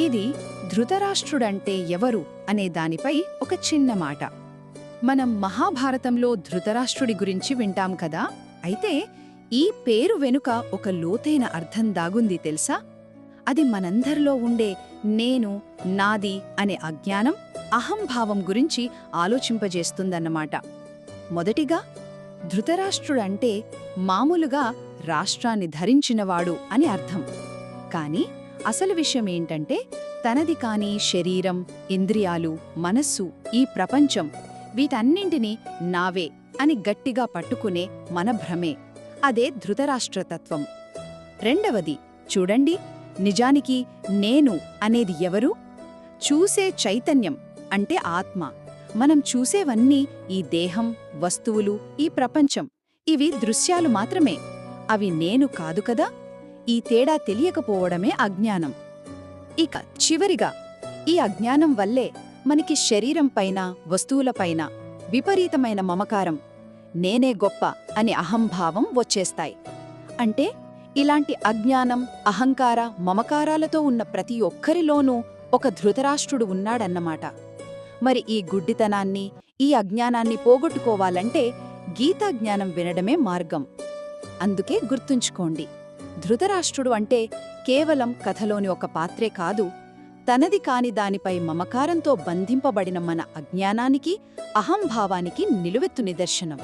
ఇది ధృతరాష్ట్రుడంటే ఎవరు అనే దానిపై ఒక చిన్న మాట. మనం మహాభారతంలో ధృతరాష్ట్రుడి గురించి వింటాం కదా? అయితే ఈ పేరు వెనుక ఒక లోతైన అర్థం దాగుంది తెలుసా? అది మనందరిలో ఉండే నేను నాది అనే అజ్ఞానం అహంభావం గురించి ఆలోచింపజేస్తుందన్నమాట. మొదటిగా ధృతరాష్ట్రుడంటే మామూలుగా రాష్ట్రాన్ని ధరించినవాడు అని అర్థం. కానీ అసలు విషయం ఏంటంటే తనది కాని శరీరం ఇంద్రియాలు మనస్సు ఈ ప్రపంచం వీటన్నింటినీ నావే అని గట్టిగా పట్టుకునే మన భ్రమే. అదే ధృతరాష్ట్రతత్వం. రెండవది చూడండి నిజానికి నేను అనేది ఎవరు? చూసే చైతన్యం అంటే ఆత్మ. మనం చూసేవన్నీ ఈ దేహం వస్తువులు ఈ ప్రపంచం. ఇవి దృశ్యాలు మాత్రమే. అవి నేను కాదు కదా? ఈ తేడా తెలియకపోవడమే అజ్ఞానం. ఇక చివరిగా ఈ అజ్ఞానం వల్లే మనకి శరీరంపైన వస్తువులపైన విపరీతమైన మమకారం నేనే గొప్ప అనే అహంభావం వచ్చేస్తాయి. అంటే ఇలాంటి అజ్ఞానం అహంకార మమకారాలతో ఉన్న ప్రతి ఒక్కరిలోనూ ఒక ధృతరాష్ట్రుడు ఉన్నాడన్నమాట. మరి ఈ గుడ్డితనాన్ని ఈ అజ్ఞానాన్ని పోగొట్టుకోవాలంటే గీతాజ్ఞానం వినడమే మార్గం. అందుకే గుర్తుంచుకోండి. ధృతరాష్ట్రుడు అంటే కేవలం కథలోని ఒక పాత్రే కాదు తనది కాని దానిపై మమకారంతో బంధింపబడిన మన అజ్ఞానానికి అహంభావానికి నిలువెత్తు నిదర్శనం.